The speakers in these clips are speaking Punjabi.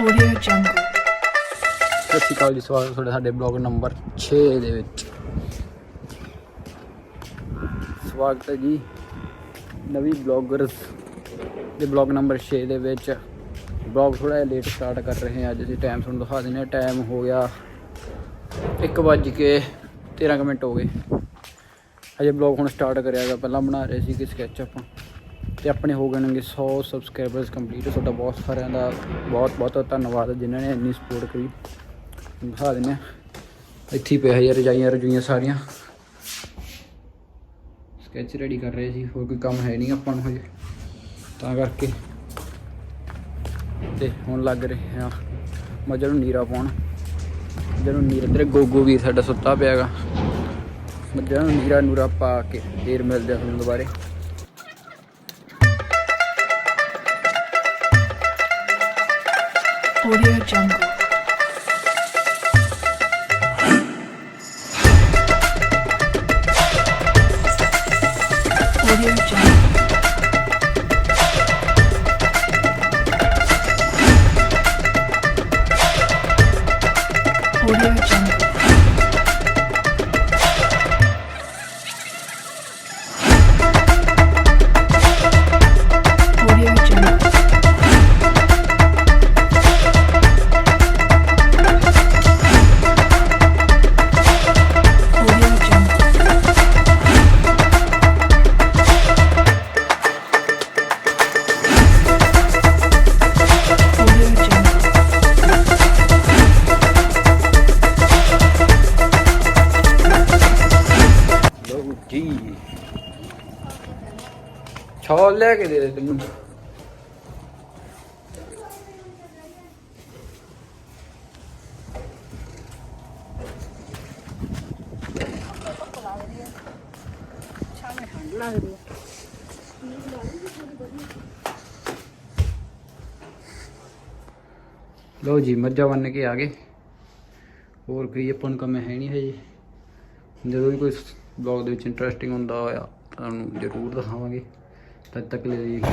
Audio Jungle. ਸਤਿ ਸ਼੍ਰੀ ਅਕਾਲ ਜੀ, ਸਵਾਗਤ ਹੈ ਤੁਹਾਡਾ ਸਾਡੇ ਬਲੌਗ ਨੰਬਰ 6 ਦੇ ਵਿੱਚ। ਸਵਾਗਤ ਹੈ ਜੀ ਨਵੀਂ ਬਲੌਗਰਸ ਦੇ ਬਲੌਗ ਨੰਬਰ 6 ਦੇ ਵਿੱਚ। ਬਲੌਗ ਥੋੜਾ ਜਿਹਾ ਲੇਟ ਸਟਾਰਟ ਕਰ ਰਹੇ ਹਾਂ ਅੱਜ, ਅਸੀਂ ਟਾਈਮ ਤੁਹਾਨੂੰ ਦਿਖਾ ਦਿੰਦੇ ਹਾਂ। ਟਾਈਮ ਹੋ ਗਿਆ 1 ਵੱਜ ਕੇ 13 ਕੁ ਮਿੰਟ ਹੋ ਗਏ। ਅਜੇ ਬਲੌਗ ਹੁਣ ਸਟਾਰਟ ਕਰਿਆ ਹੈਗਾ ਪਹਿਲਾਂ ਬਣਾ ਰਹੇ ਸੀ ਕਿ ਸਕੈਚ ਆਪਾਂ। ਤੇ ਆਪਣੇ ਹੋ ਗਏ ਨੇਗੇ 100 ਸਬਸਕ੍ਰਾਈਬਰਸ ਕੰਪਲੀਟ ਤੁਹਾਡਾ ਬਹੁਤ ਸਾਰਿਆਂ ਦਾ ਬਹੁਤ ਬਹੁਤ ਧੰਨਵਾਦ ਜਿਨ੍ਹਾਂ ਨੇ ਇੰਨੀ ਸਪੋਰਟ ਕਰੀ। ਦਿਖਾ ਦਿੰਦੇ ਹਾਂ। ਇੱਥੇ ਪਿਆ ਯਾਰ, ਰਜਾਈਆਂ ਰਜੂਈਆਂ ਸਾਰੀਆਂ। ਸਕੈਚ ਰੈਡੀ ਕਰ ਰਹੇ ਸੀ, ਹੋਰ ਕੋਈ ਕੰਮ ਹੈ ਨਹੀਂ ਆਪਾਂ ਨੂੰ ਹਜੇ। ਤਾਂ ਕਰਕੇ। ਤੇ ਹੁਣ ਲੱਗ ਰਹੇ ਆ ਮੱਝਾਂ ਨੂੰ ਨੀਰਾ ਪਾਉਣ। ਜਦੋਂ ਨੀਰਾ ਤੇਰੇ ਗੋਗੋ ਵੀ ਸਾਡਾ ਸੁੱਤਾ ਪਿਆਗਾ ਮੱਝਾਂ ਨੂੰ ਨੀਰਾ ਨੂਰਾ ਪਾ ਕੇ ਫੇਰ ਮਿਲਦੇ ਆ ਤੁਹਾਨੂੰ ਦੁਬਾਰੇ। Audio Jungle. ਛੋਲ ਲੈ ਕੇ ਦੇ ਦੇ ਤੈਨੂੰ। ਲਓ ਜੀ, ਮੱਝਾਂ ਬੰਨ ਕੇ ਆ ਗਏ। ਹੋਰ ਕੋਈ ਆਪਾਂ ਨੂੰ ਕੰਮ ਹੈ ਨਹੀਂ ਹੈ ਜੀ ਜਦੋਂ ਵੀ ਕੋਈ ਬਲੌਗ ਦੇ ਵਿੱਚ ਇੰਟਰਸਟਿੰਗ ਹੁੰਦਾ ਹੋਇਆ ਤੁਹਾਨੂੰ ਜ਼ਰੂਰ ਦਿਖਾਵਾਂਗੇ। तब तक ले रहिएगा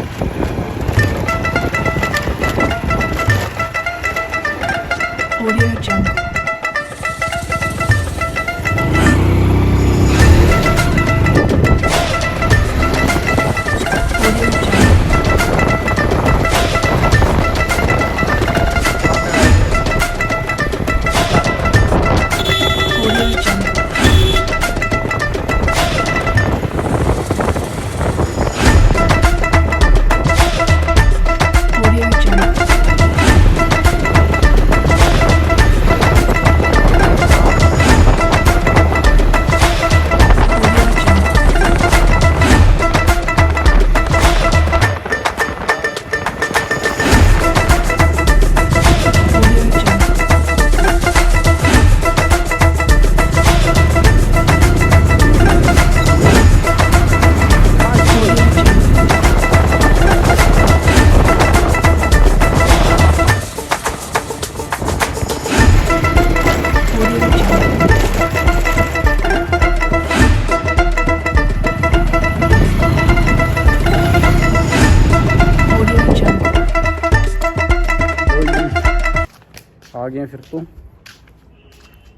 ਫਿਰ ਤੋਂ।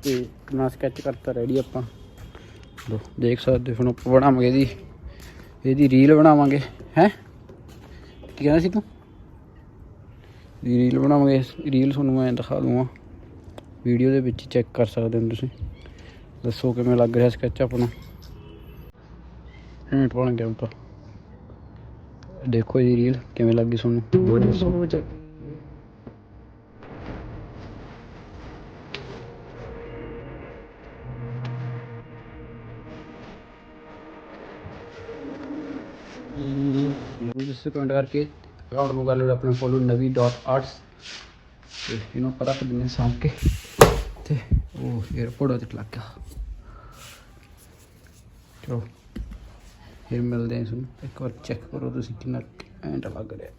ਤੇ ਨਾ ਸਕੈਚ ਕਰਤਾ ਰੈਡੀ ਆਪਾਂ। ਲੋ ਦੇਖ ਸਕਦੇ ਹੁਣ ਆਪਾਂ ਬਣਾਵਾਂਗੇ ਇਹਦੀ ਇਹਦੀ ਰੀਲ ਬਣਾਵਾਂਗੇ। ਹੈ? ਕੀ ਕਹਿੰਦਾ ਸੀ ਤੂੰ? ਦੀ ਰੀਲ ਬਣਾਵਾਂਗੇ ਰੀਲ ਤੁਹਾਨੂੰ ਮੈਂ ਦਿਖਾ ਦੂੰਗਾ। ਵੀਡੀਓ ਦੇ ਵਿੱਚ ਚੈੱਕ ਕਰ ਸਕਦੇ ਹੋ ਤੁਸੀਂ। ਦੱਸੋ ਕਿਵੇਂ ਲੱਗ ਰਿਹਾ ਸਕੈਚ ਆਪਣਾ। ਹੇਂਟ ਬਣ ਗਿਆ ਤਾਂ ਦੇਖੋ ਇਹ ਰੀਲ ਕਿਵੇਂ ਲੱਗੀ ਤੁਹਾਨੂੰ। ਜ਼ਰੂਰ ਤੁਸੀਂ ਕਮੈਂਟ ਕਰਕੇ ਅਕਾਊਂਟ ਨੂੰ ਕਰ ਲਓ ਆਪਣੇ ਫੋਲੋ ਨਵੀ ਡਾਟ ਆਰਟਸ ਤੇ ਇਹਨੂੰ ਪਤਾ ਕਰ ਦਿੰਦੇ ਹਾਂ ਸਾਂਭ ਕੇ ਤੇ ਉਹ 에어ਪੋਰਟ ਤੇ ਲੱਗ ਗਿਆ ਚਲੋ ਫਿਰ ਮਿਲਦੇ ਹਾਂ ਤੁਹਾਨੂੰ ਇੱਕ ਵਾਰ ਚੈੱਕ ਕਰੋ ਤੁਸੀਂ ਕਿੰਨਾ ਐਂਟ ਲੱਗ ਰਿਹਾ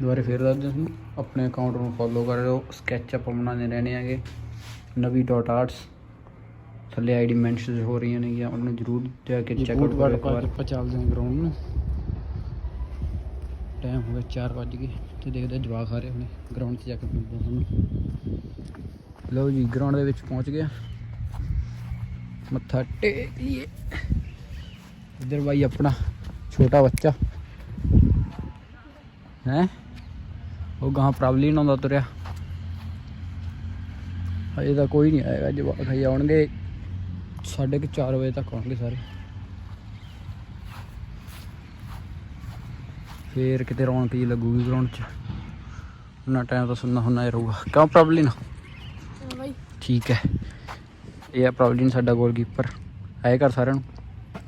ਦੁਬਾਰੇ ਫਿਰ ਦੱਸ ਦਿੰਦਾ ਤੁਹਾਨੂੰ ਆਪਣੇ ਅਕਾਊਂਟ ਨੂੰ ਫੋਲੋ ਕਰ ਲਿਓ ਸਕੈਚ ਅਪ ਬਣਾਉਂਦੇ ਰਹਿਣੇ ਹੈਗੇ ਨਵੀ ਡਾਟ ਆਰਟਸ ਥੱਲੇ ਆਈਡੀ ਮੈਂਸ਼ਨਸ ਹੋ ਰਹੀਆਂ ਨੇਗੀਆਂ ਉਹਨਾਂ ਨੂੰ ਜਰੂਰ ਜਾ ਕੇ ਚੈੱਕ ਆਊਟ ਕਰੋ ਇੱਕ ਵਾਰ। ਆਪਾਂ ਚੱਲਦੇ ਹਾਂ ਗਰਾਊਂਡ ਨੂੰ। ਟਾਈਮ ਹੋ ਗਿਆ 4 ਵਜ ਗਏ ਤੇ ਦੇਖਦੇ ਜਵਾਕ ਆ ਰਹੇ ਹੁਣੇ ਗਰਾਊਂਡ 'ਚ ਜਾ ਕੇ ਮਿਲਦੇ ਹਾਂ ਤੁਹਾਨੂੰ ਲਓ ਜੀ ਗਰਾਊਂਡ ਦੇ ਵਿੱਚ ਪਹੁੰਚ ਹਾਂ। ਮੱਥਾ ਟੇਕ ਲਈਏ। ਇੱਧਰ ਬਾਈ ਆਪਣਾ ਛੋਟਾ ਬੱਚਾ। ਹੈ? ਉਹ ਗਾਂ ਪ੍ਰੋਬਲਮ ਆਉਂਦਾ ਤੁਰਿਆ। ਹਜੇ ਤਾਂ ਕੋਈ ਨਹੀਂ ਆਏਗਾ ਜਵਾਕ ਹਜੇ ਆਉਣਗੇ। ਸਾਢੇ ਕੁ ਚਾਰ ਵਜੇ ਤੱਕ ਆਉਣਗੇ ਸਾਰੇ। ਫੇਰ ਕਿਤੇ ਰੌਣਕ ਜੀ ਲੱਗੂਗੀ ਗਰਾਊਂਡ 'ਚ। ਉਹਨਾਂ ਟਾਈਮ ਤਾਂ ਸੁਣਨਾ ਹੁੰਨਾ ਹੀ ਰਹੂਗਾ। ਕਿਉਂ ਪ੍ਰੋਬਲਮ ਬਾਈ। ਠੀਕ ਹੈ। ਇਹ ਹੈ ਪ੍ਰੋਬਲਮ ਸਾਡਾ ਗੋਲਕੀਪਰ ਆਏ ਕਰ ਸਾਰਿਆਂ ਨੂੰ?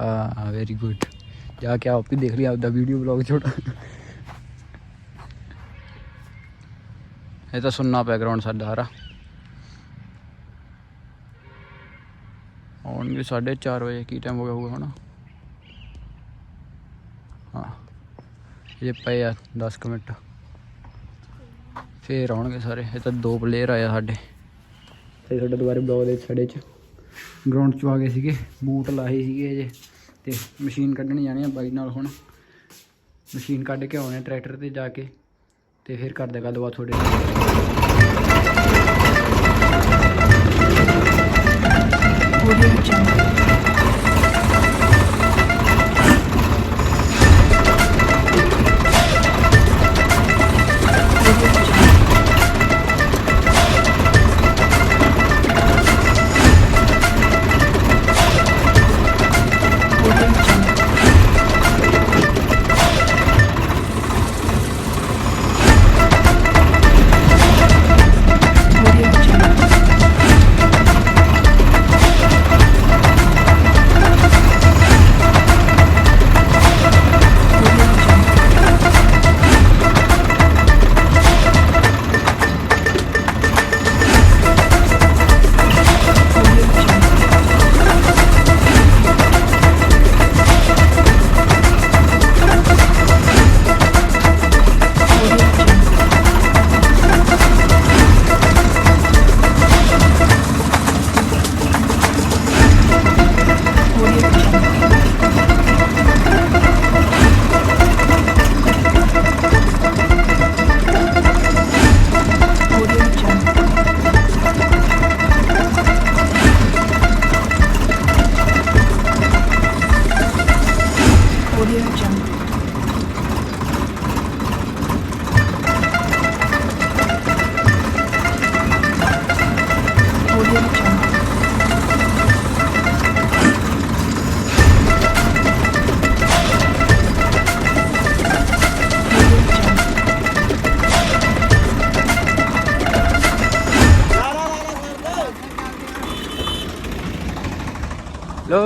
ਆ ਵੈਰੀ ਗੁੱਡ ਜਾ ਕੇ ਆਪ ਹੀ ਦੇਖ ਲਿਆ ਆਪਦਾ ਵੀਡੀਓ ਬਲੌਗ ਛੋਟਾ। ਇਹ ਤਾਂ ਸੁਣਨਾ ਪਿਆ ਗਰਾਊਂਡ ਸਾਡਾ ਸਾਰਾ। ਆਉਣਗੇ 4:30 ਵਜੇ, ਕੀ ਟਾਈਮ ਹੋ ਗਿਆ ਹੋਊਗਾ ਹੁਣ? ਹਾਂ। ਇਹ ਪਏ ਆ 10 ਕੁ ਮਿੰਟ। ਫੇਰ ਆਉਣਗੇ ਸਾਰੇ। ਇਹ ਤਾਂ ਦੋ ਪਲੇਅਰ ਆਇਆ ਸਾਡੇ। ਤੇ ਸਾਡੇ ਦੁਬਾਰੇ ਬਲੌਗ ਦੇ ਛੜੇ ਚ। ਗਰਾਊਂਡ ਚ ਆ ਗਏ ਸੀਗੇ, ਬੂਟ ਲਾਏ ਸੀਗੇ ਅਜੇ ਤੇ ਮਸ਼ੀਨ ਕੱਢਣ ਜਾਣੇ ਆ ਬਾਈ ਨਾਲ ਹੁਣ। ਮਸ਼ੀਨ ਕੱਢ ਕੇ ਆਉਣੇ ਟਰੈਕਟਰ ਤੇ ਜਾ ਕੇ। ਤੇ ਫਿਰ ਕਰਦੇ ਗੱਲਬਾਤ ਤੁਹਾਡੇ ਨਾਲ। 我认真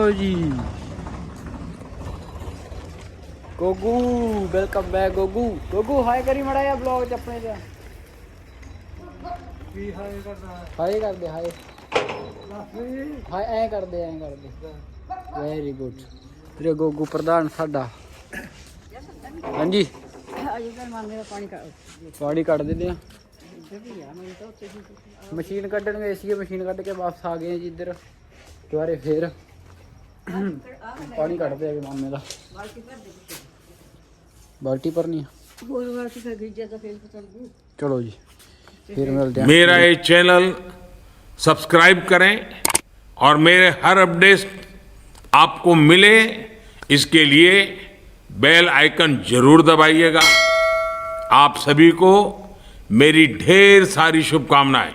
ਲੋ ਜੀ। ਗੋਗੂ ਵੈਲਕਮ ਬੈਕ ਗੋਗੂ। ਗੋਗੂ ਹਾਈ ਕਰੀ ਮੜਾ ਜਾ ਬਲੌਗ ਚ ਆਪਣੇ ਤੇ ਕੀ ਹਾਏ ਕਰਦਾ ਹਾਈ ਕਰਦੇ ਹਾਈ ਹਾਈ ਐ ਕਰਦੇ ਐ ਕਰਦੇ। ਵੈਰੀ ਗੁੱਡ ਤੇਰੇ ਗੋਗੂ ਪ੍ਰਧਾਨ ਸਾਡਾ। ਹਾਂਜੀ। ਅਜੇ ਤਾਂ ਪਾਣੀ ਕਰ ਪਾਣੀ ਕੱਢ ਦਿੰਦੇ ਆ। ਮਸ਼ੀਨ ਕੱਢਣ ਗਏ ਸੀਗੇ ਮਸ਼ੀਨ ਕੱਢ ਕੇ ਵਾਪਸ ਆ ਗਏ ਜੀ ਇੱਧਰ। ਦੁਬਾਰੇ ਫੇਰ। पानी काटते हैं मामे का। बाल्टी पर नहीं चलो जी, फिर मिलते हैं मेरा ये चैनल सब्सक्राइब करें और मेरे हर अपडेट आपको मिले, इसके लिए बेल आइकन ज़रूर दबाइएगा। आप सभी को मेरी ढेर सारी शुभकामनाएँ।